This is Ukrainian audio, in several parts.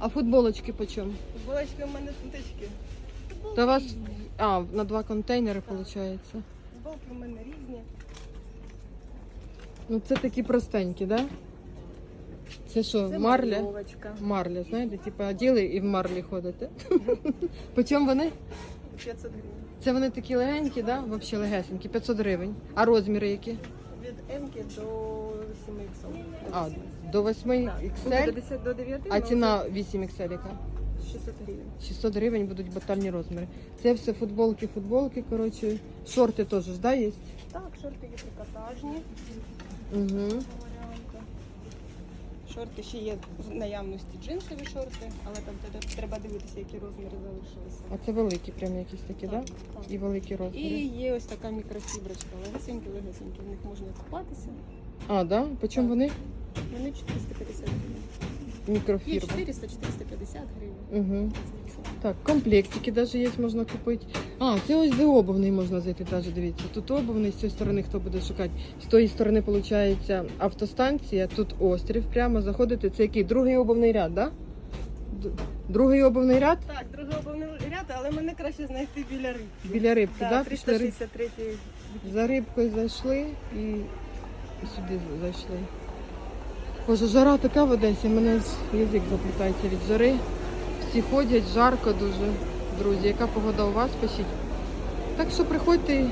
А футболочки по чому? Булочки у мене тутечки. То у вас а, на два контейнери виходить. Футболки у мене різні. Ну це такі простенькі, да? Це що, Це марля? мальовочка. Марля, знаєте, типу оділи і в марлі ходите. По чому вони? 500 гривень. Це вони такі легенькі, да? Взагалі легесенькі, 500 гривень. А розміри які? Від М до 7 іксов. А, до 8 До XL, 10 до 9. а ціна 8 XL яка? 600 гривень. 600 гривень будуть батальні розміри. Це все футболки, футболки, коротше. Шорти теж, ж, да, є? Так, шорти є трикотажні. Угу. Шорти ще є в наявності джинсові шорти, але там треба- дивитися, які розміри залишилися. А це великі, прям якісь такі, так? Да? так. І великі розміри. І є ось така мікрофіброчка, легесенькі, легесенькі. В них можна купатися. А, да? По чому вони? Вони 450 гривень. Є Мікрофірма. 400-450 гривень. Угу. Так, комплектики навіть є, можна купити. А, це ось де обувний можна зайти, навіть дивіться. Тут обувний, з цієї сторони хто буде шукати. З тої сторони, виходить, автостанція, тут острів прямо заходите. Це який? Другий обувний ряд, так? Да? Д- Другий обувний ряд Так, другий обувний ряд, але мене краще знайти біля рибки. біля рибки, Так, да? Пішли риб- 363 За рибкою зайшли і сюди зайшли. Боже, жара така в Одесі, мене язик заплітається від жари. Всі ходять, жарко дуже. Друзі, яка погода у вас пишіть. Так що приходьте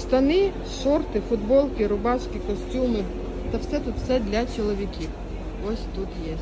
штани, шорти, футболки, рубашки, костюми. Та все тут все для чоловіків. Ось тут є.